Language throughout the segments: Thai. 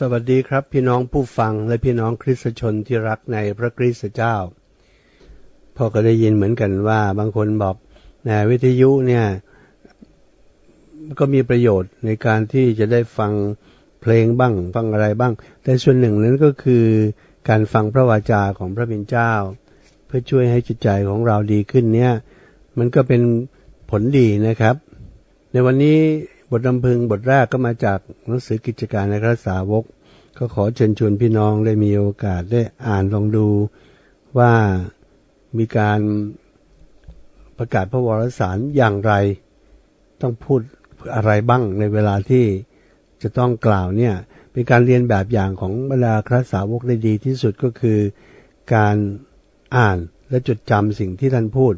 สวัสดีครับพี่น้องผู้ฟังและพี่น้องคริสตชนที่รักในพระคริสตเจ้าพ่อก็ได้ยินเหมือนกันว่าบางคนบอกนะวิทยุเนี่ยก็มีประโยชน์ในการที่จะได้ฟังเพลงบ้างฟังอะไรบ้าง แต่ส่วนหนึ่งนั้นก็คือการฟังพระวาจาของพระบิดเจ้า เพื่อช่วยให้จิตใจของเราดีขึ้นเนี่ย มันก็เป็นผลดีนะครับ ในวันนี้ บทนำพึงบทแรกก็มาจากหนังสือกิจการในพระสาวก ก็ขอเชิญชวนพี่น้องได้มีโอกาสได้อ่านลองดูว่ามีการประกาศพระวรสารอย่างไร ต้องพูดอะไรบ้างในเวลาที่จะต้องกล่าวเนี่ยเป็นการเรียนแบบอย่างของบรรดาครสาวกได้ดีที่สุดก็คือ การอ่านและจดจำสิ่งที่ท่านพูด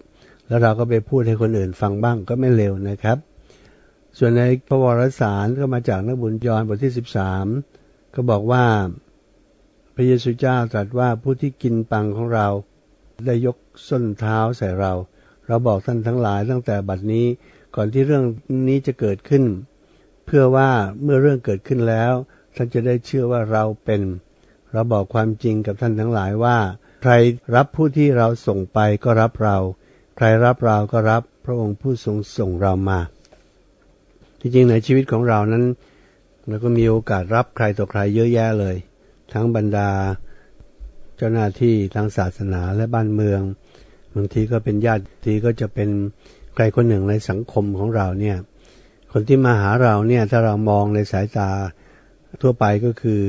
แล้วเราก็ไปพูดให้คนอื่นฟังบ้างก็ไม่เร็วนะครับ ส่วนในพระวรสารก็มาจากนักบุญยอนบทที่ 13 ก็บอกว่า พระเยซูเจ้าตรัสว่าผู้ที่กินปังของเรา ได้ยกส้นเท้าใส่เรา เราบอกท่านทั้งหลายตั้งแต่บัดนี้ก่อนที่เรื่องนี้จะเกิดขึ้น เพื่อว่าเมื่อเรื่องเกิดขึ้นแล้วท่านจะได้เชื่อว่าเราเป็น เราบอกความจริงกับท่านทั้งหลายว่า ใครรับผู้ที่เราส่งไปก็รับเรา ใครรับเราก็รับพระองค์ผู้ทรงส่งเรามา จริงๆในชีวิตของเรานั้นเราก็มีโอกาสรับใครต่อใครเยอะแยะเลย ทั้งบรรดาเจ้าหน้าที่ทางศาสนาและบ้านเมืองบางทีก็เป็นญาติทีก็จะเป็นใครคนหนึ่งในสังคมของเราเนี่ยคนที่มาหาเราเนี่ยถ้าเรามองในสายตาทั่วไปก็คือ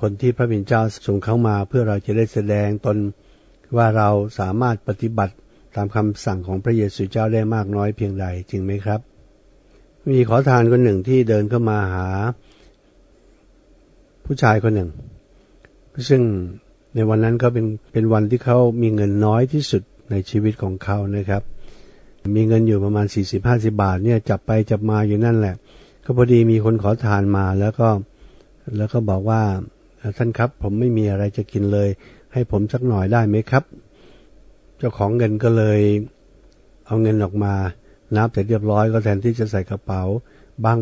คนที่พระบิดเจ้าส่งเข้ามา เพื่อเราจะได้แสดงตนว่าเราสามารถปฏิบัติตามคำสั่งของพระเยซูเจ้าได้มากน้อยเพียงใดจริงไหมครับ มีขอทานคนหนึ่งที่เดินเข้ามาหา ผู้ชายคนหนึ่ง ซึ่งในวันนั้นก็เป็นเป็นวันที่เขามีเงินน้อยที่สุดในชีวิตของเขานะครับ มีเงินอยู่ประมาณ 40-50 บาทเนี่ยจับไปจับมาอยู่นั่นแหละ ก็พอดีมีคนขอทานมาแล้วก็แล้วก็บอกว่าท่านครับ ผมไม่มีอะไรจะกินเลย ให้ผมสักหน่อยได้ไหมครับ เจ้าของเงินก็เลย เอาเงินออกมา นับเสร็จเรียบร้อยก็แทนที่จะใส่กระเป๋าบ้าง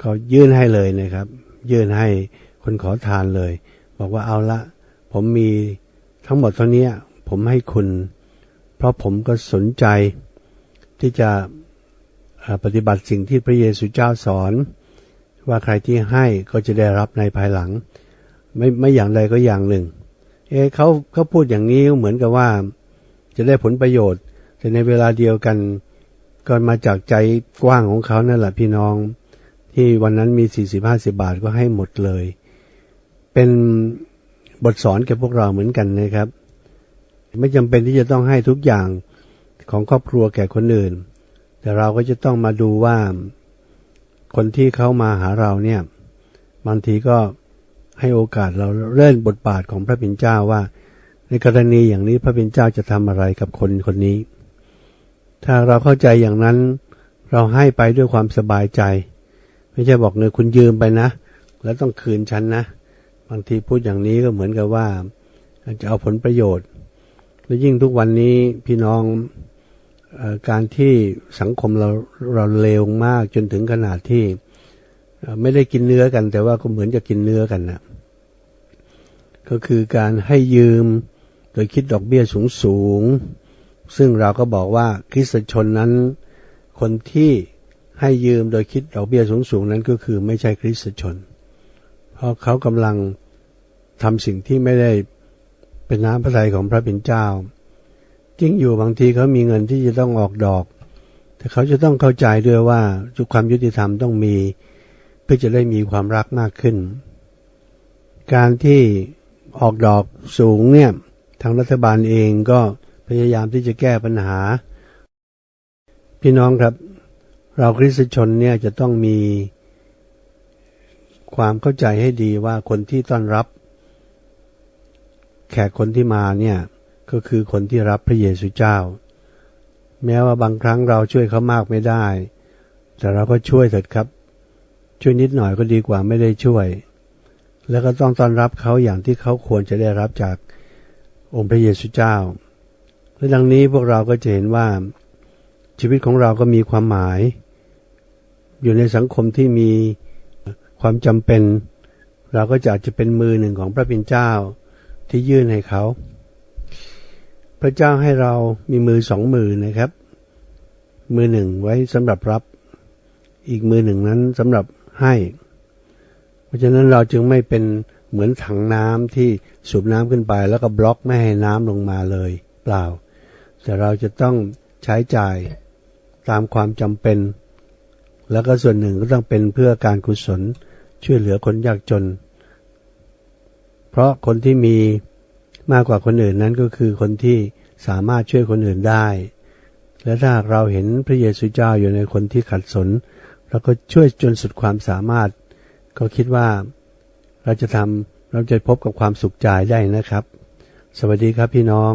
เขายื่นให้เลยนะครับ ยื่นให้คนขอทานเลย บอกว่าเอาละ ผมมีทั้งหมดเท่านี้ผมให้คุณ เพราะผมก็สนใจที่จะปฏิบัติสิ่งที่พระเยซูเจ้าสอน ว่าใครที่ให้ก็จะได้รับในภายหลัง ไม่ไม่อย่างใดก็อย่างหนึ่ง เอ๊เขาเขาพูดอย่างนี้เหมือนกับว่า จะได้ผลประโยชน์ แต่ในเวลาเดียวกัน ก็มาจากใจกว้างของเขานั่นแหละพี่น้อง ที่วันนั้นมีสี่สิบห้าสิบาทก็ให้หมดเลย เป็นบทสอนแก่พวกเราเหมือนกันนะครับ ไม่จำเป็นที่จะต้องให้ทุกอย่างของครอบครัวแก่คนอื่น แต่เราก็จะต้องมาดูว่า คนที่เขามาหาเราเนี่ยบางทีก็ให้โอกาสเราเล่นบทบาทของพระบิณเจ้าว่า ในกรณีอย่างนี้พระบิณเจ้าจะทำอะไรกับคนคนนี้ ถ้าเราเข้าใจอย่างนั้น เราให้ไปด้วยความสบายใจ ไม่ใช่บอกเงินคุณยืมไปนะ แล้วต้องคืนฉันนะ บางทีพูดอย่างนี้ก็เหมือนกับว่าจะเอาผลประโยชน์ และยิ่งทุกวันนี้พี่น้องอการที่สังคมเราเราเลวมากจนถึงขนาดที่ไม่ได้กินเนื้อกัน แต่ว่าก็เหมือนจะกินเนื้อกันนะก็คือการให้ยืมโดยคิดดอกเบี้ยสูงสูง ซึ่งเราก็บอกว่าคริสตชนนั้น คนที่ให้ยืมโดยคิดดอกเบี้ยสูงสูงนั้นก็คือไม่ใช่คริสตชน เพราะเขากำลังทำสิ่งที่ไม่ได้เป็นน้ำพระทัยของพระเป็นเจ้าจริงอยู่บางทีเขามีเงินที่จะต้องออกดอก แต่เขาจะต้องเข้าใจด้วยว่าจุความยุติธรรมต้องมี เพื่อจะได้มีความรักมากขึ้น การที่ออกดอกสูงเนี่ยทางรัฐบาลเองก็ พยายามที่จะแก้ปัญหา พี่น้องครับ เราคริสชนเนี่ยจะต้องมีความเข้าใจให้ดีว่าคนที่ต้อนรับ แขกคนที่มาเนี่ยก็คือคนที่รับพระเยซูเจ้า แม้ว่าบางครั้งเราช่วยเขามากไม่ได้ แต่เราก็ช่วยเถิดครับ ช่วยนิดหน่อยก็ดีกว่าไม่ได้ช่วย แล้วก็ต้องต้อนรับเขาอย่างที่เขาควรจะได้รับจากองค์พระเยซูเจ้า และดังนี้พวกเราก็จะเห็นว่าชีวิตของเราก็มีความหมาย อยู่ในสังคมที่มีความจำเป็น เราก็จะอาจจะเป็นมือหนึ่งของพระเป็นเจ้าที่ยื่นให้เขา พระเจ้าให้เรามีมือสองมือนะครับ มือหนึ่งไว้สำหรับรับ อีกมือหนึ่งนั้นสำหรับให้ เพราะฉะนั้นเราจึงไม่เป็นเหมือนถังน้ำที่สูบน้ำขึ้นไป แล้วก็บล็อกไม่ให้น้ำลงมาเลย เปล่า แต่เราจะต้องใช้จ่ายตามความจำเป็น แล้วก็ส่วนหนึ่งก็ต้องเป็นเพื่อการกุศลช่วยเหลือคนยากจน เพราะคนที่มีมากกว่าคนอื่นนั้นก็คือคนที่สามารถช่วยคนอื่นได้ และถ้าหากเราเห็นพระเยซูเจ้าอยู่ในคนที่ขัดสน เราก็ช่วยจนสุดความสามารถ ก็คิดว่าเราจะทำเราจะพบกับความสุขใจได้นะครับ สวัสดีครับพี่น้อง